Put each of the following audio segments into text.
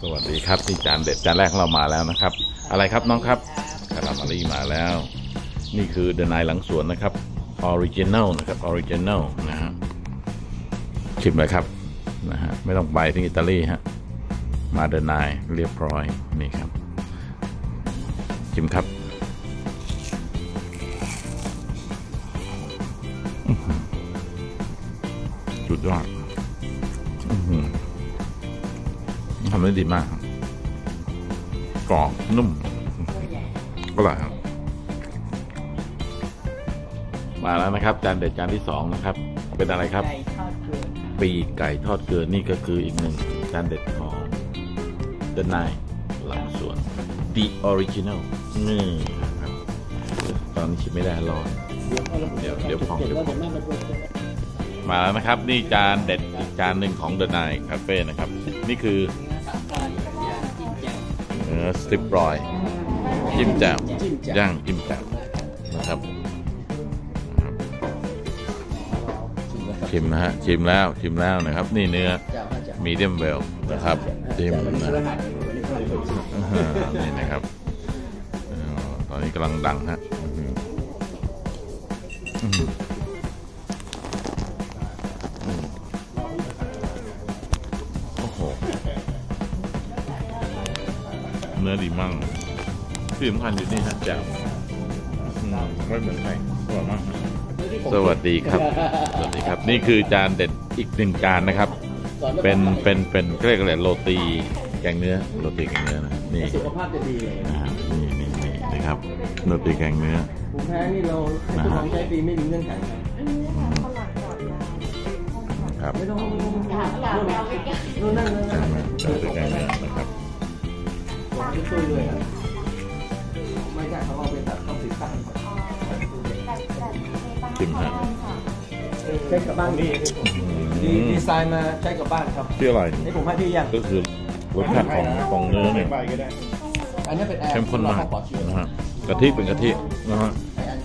สวัสดีครับนี่จานเด็ดจานแรกของเรามาแล้วนะครับ อะไรครับน้องครับคารามารีมาแล้ว นี่คือเดนายหลังสวนนะครับออริจินัลนะครับออริจินัลนะฮะชิมเลยครับนะฮะไม่ต้องไปที่อิตาลีฮะมาเดนายเรียบร้อยนี่ครับ ชิมครับสุดยอดอือ ทำได้ดีมากครับกรอบนุ่มอร่อยครับมาแล้วนะครับจานเด็ดจานที่สองนะครับ เป็นอะไรครับ ไก่ทอดเกลือปีกไก่ทอดเกลือนี่ก็คืออีกหนึ่งจานเด็ดของเดนายหลังสวน The Original นี่นะครับตอนนี้ชิมไม่ได้ร้อนเดี๋ยวเดี๋ยวพองเดี๋ยวพองมาแล้วนะครับ นี่จานเด็ดอีกจานหนึ่งของเดนายคาเฟ่นะครับ นี่คือเนื้ อสับปะรดย่างจิ้มแจ่วเนื้อสติปรอยจิ้มแจ่วจิ้มแจ่วย่างจิ้มแจ่วนะครับชิมนะฮะชิมแล้วชิมแล้วนะครับ นี่เนื้อแจ่วก็จะมีเดียมเวลนะครับชิมนะอ่านี่นะครับเอ่อตอนนี้กำลังดังฮะ อดีมากที่สำคัญอยู่นี่ฮะแจ่วอืมไม่เหมือนใครอร่อยมากสวัสดีครับ สวัสดีครับ นี่คือจานเด็ดอีกหนึ่งจานนะครับ เป็นเป็นเป็นเขาเรียกอะไรโรตีแกงเนื้อโรตีแกงเนื้อนะนี่สุขภาพจะดีเลยนะฮะนี่นี่นี่นะครับโรตีแกงเนื้อภูมิแพ้นี่เราให้ทดลองใช้ฟรีไม่มีเงื่อนไขครับไม่ต้องนู่นนั่งเลยใช่ไหมโรตีแกงเนื้อนะครับ ผมไม่ช่วยเลยอะไม่ใช่เขาเอาไปตัดเข้าติดตั้งชิมฮะใช้กับบ้านดีอืมดีไซน์มาใช้กับบ้านครับที่อร่อยนี่ผมให้พี่ยังก็คือรสชาติของของเนื้อเนี่ยอันนี้เป็นแอร์เข้มข้นมากเรปลอดเชื้อนะฮะกะทิเป็นกะทินะฮะ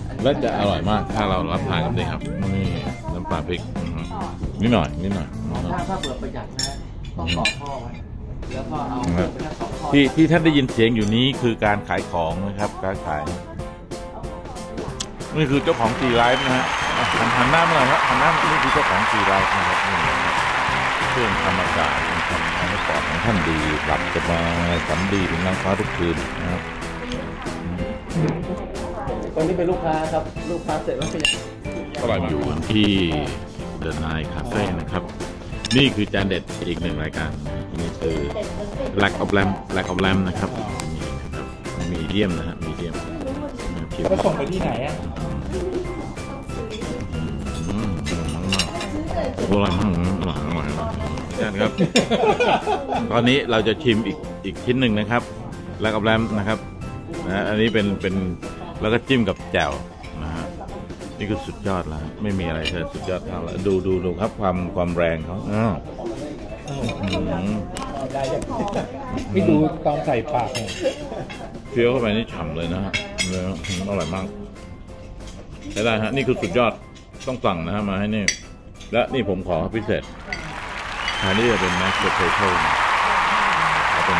อันนี้และจะอร่อยมากถ้าเรารับทานกับนี่ครับนี่น้ำปลาพริกอือฮึนิดหน่อยนิดหน่อยนะฮะถ้าถ้าเปิดประหยัดนะต้องต่อท่อไว้ แล้วก็เอาเครื่องไปทั้งสองท่อที่ที่ท่านได้ยินเสียงอยู่นี้คือการขายของนะครับการขายนี่คือเจ้าของซีไลฟ์นะฮะอะหันหันหน้ามาหน่อยครับหันหน้ามานี่คือเจ้าของซีไลฟ์นะครับนี่นะครับเครื่องทำอากาศทำให้ปอดของท่านดีหลับสบายฝันดีถึงนางฟ้าทุกคืนนะครับคนที่เป็นลูกค้าครับลูกค้าเสร็จแล้วเป็นอร่อยอยู่ที่เดอะนายคาเฟ่นะครับ นี่คือจานเด็ดอีกหนึ่งรายการ นี่คือ Black of Lamb Black of Lamb นะครับนี่นะครับมีเดียมนะฮะมีเดียมชิมก็ส่งไปที่ไหนอะอืมอร่อยมากอร่อยมากอร่อยอร่อยอาจารย์ครับ ตอนนี้เราจะชิมอีกอีกชิ้นหนึ่งนะครับแล้วกับแรมนะครับนะอันนี้เป็นเป็นแล้วก็จิ้มกับแจ่วนะฮะนี่คือสุดยอดแล้วไม่มีอะไรเกินสุดยอดเท่าแล้วดูดูดูครับความความแรงเขาอ้าวอืม ได้ยังไม่ดูตอนใส่ปากเนี่ยเคี้ยวเข้าไปนี่ฉ่ำเลยนะฮะเนื้ออืมอร่อยมากใช้ได้ฮะนี่คือสุดยอดต้องสั่งนะฮะมาให้นี่ และนี่ผมขอพิเศษทานนี่จะเป็นแมสเตอร์เพเทลเอาเป็น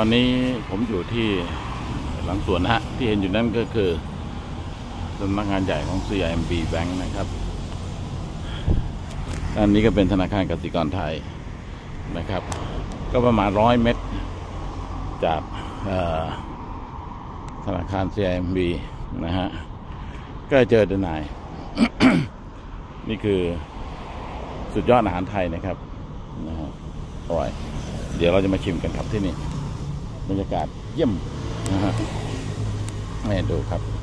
อนนี้ผมอยู่ที่หลังสวนนะฮะ ที่เห็นอยู่นั่นก็คือสำนักงานใหญ่ของ CIMB Bank นะครับ อันนี้ก็เป็นธนาคารกสิกรไทยนะครับ ก็ประมาณร้อยเมตร จากธนาคาร CIMB นะฮะ ก็เจอเดนายนี่คือสุดยอดอาหารไทยนะครับนะฮะอร่อย เดี๋ยวเราจะมาชิมกันครับที่นี่ บรรยากาศเยี่ยมนะฮะให้ดูครับ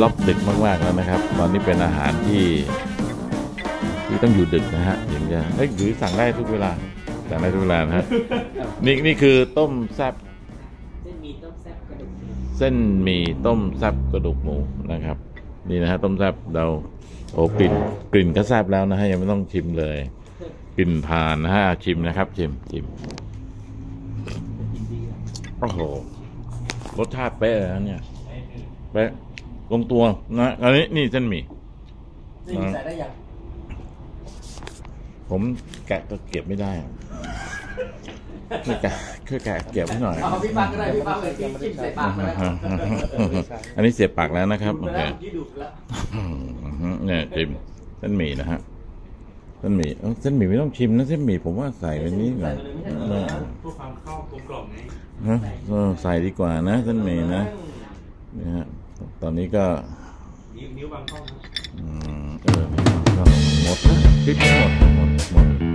รอบดึกมากๆแล้วนะครับ ตอนนี้เป็นอาหารที่ที่ต้องอยู่ดึกนะฮะอย่างจะเฮ้ยหรือสั่งได้ทุกเวลาสั่งได้ทุกเวลานะฮะนี่นี่คือต้มแซ่บเส้นหมีต้มแซ่บกระดูกหมูเส้นหมี่ต้มแซ่บกระดูกหมูนะครับ นี่นะฮะต้มแซ่บเราโอ้กลิ่นกลิ่นก็แซ่บแล้วนะฮะยังไม่ต้องชิมเลยกลิ่นผ่านนะฮะชิมนะครับ ชิมชิมโอ้โหรสชาติเป๊ะเลยนะเนี่ยเป๊ะ ลงตัวนะอันนี้นี่เส้นหมี่นี่ใส่ได้ยัง ผมแกะตะเกียบไม่ได้อะช่วยแกะช่วยแกะเกียบให้หน่อย เอาพี่ฟังก็ได้พี่ฟังเลยพี่จิ้มใส่ปากมาแล้วอันนี้เสียบปากแล้วนะครับดูโอเคแล้วยี่ดูแล้วอืมเนี่ยชิมเส้นหมี่นะฮะเส้นหมี่เอ้าเส้นหมี่ไม่ต้องชิมนะเส้นหมี่ผมว่าใส่ไปนี้ก่อนเออเพื่อความเข้ากลมกล่อมไงฮะเออใส่ดีกว่านะเส้นหมี่นะนี่ฮะ ตอนนี้ก็นิ้วนิ้วบางเข้านะอืมเออก็หมดนะคลิปหมดหมดหมด